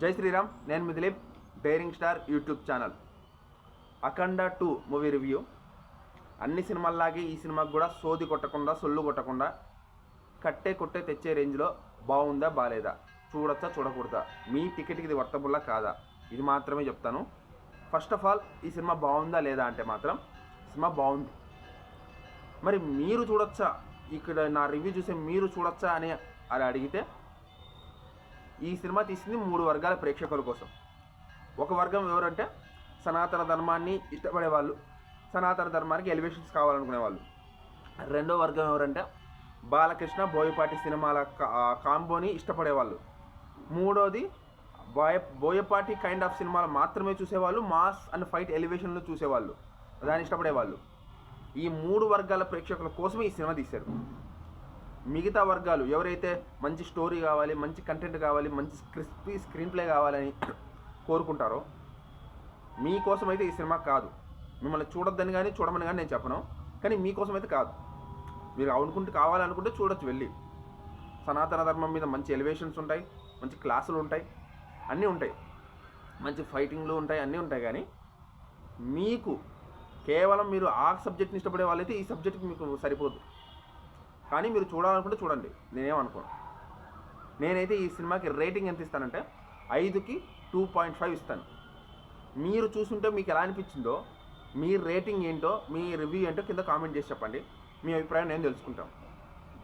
జై శ్రీరామ్ నేను మీ daring star YouTube channel. Akhanda two movie review. అన్ని సినిమాల్లాగే ఈ సినిమాకి కూడా సోది కొట్టకుండా సొల్లు కొట్టకుండా కట్టే కొట్టే తెచ్చే రేంజ్లో బాగుందా బాగాలేదా చూడొచ్చా చూడకూడదా? మీ టికెట్కి ఇది వర్తబుల్లా కాదా? ఇది మాత్రమే చెప్తాను. ఫస్ట్ ఆఫ్ ఆల్ ఈ సినిమా బాగుందా లేదా అంటే మాత్రం సినిమా బాగుంది మరి మీరు చూడొచ్చా? ఇక్కడ నా రివ్యూ చూసే మీరు చూడొచ్చా అని అని అడిగితే ఈ సినిమా తీసింది మూడు వర్గాల ప్రేక్షకుల కోసం. ఒక వర్గం ఎవరంటే సనాతన ధర్మాన్ని ఇష్టపడే వాళ్ళు సనాతన ధర్మానికి ఎలివేషన్స్ కావాలనుకునే వాళ్ళు. రెండో వర్గం ఎవరంటే బాలకృష్ణ బోయపాటి సినిమాల కా- కాంబోని ఇష్టపడేవాళ్ళు మూడోది బోయ బోయపాటి కైండ్ ఆఫ్ సినిమాలు మాత్రమే చూసేవాళ్ళు మాస్ అండ్ ఫైట్ ఎలివేషన్లు చూసేవాళ్ళు దాన్ని ఇష్టపడేవాళ్ళు. ఈ మూడు వర్గాల ప్రేక్షకుల కోసమే ఈ సినిమా తీశారు. మిగతా వర్గాలు ఎవరైతే మంచి స్టోరీ కావాలి మంచి కంటెంట్ కావాలి మంచి క్రిస్పీ స్క్రీన్ ప్లే కావాలని కోరుకుంటారో మీకోసం అయితే ఈ సినిమా కాదు. మిమ్మల్ని చూడొద్దని కానీ చూడమని కానీ నేను చెప్పను. కానీ మీకోసం అయితే కాదు. మీరు అనుకుంటే కావాలనుకుంటే చూడొచ్చు వెళ్ళి. సనాతన ధర్మం మీద మంచి ఎలివేషన్స్ ఉంటాయి మంచి క్లాసులు ఉంటాయి అన్నీ ఉంటాయి. మంచి ఫైటింగ్లు ఉంటాయి అన్నీ ఉంటాయి కానీ మీకు కేవలం మీరు ఆ సబ్జెక్ట్ని ఇష్టపడే వాళ్ళైతే ఈ సబ్జెక్ట్కి మీకు సరిపోదు. కానీ మీరు చూడాలనుకుంటే చూడండి. నేనేమనుకోను. నేనైతే ఈ సినిమాకి రేటింగ్ ఎంత ఇస్తానంటే ఐదుకి టూ పాయింట్ ఫైవ్ ఇస్తాను. మీరు చూసుంటే మీకు ఎలా అనిపించిందో మీ రేటింగ్ ఏంటో మీ రివ్యూ ఏంటో కింద కామెంట్ చేసి చెప్పండి. మీ అభిప్రాయం నేను తెలుసుకుంటాను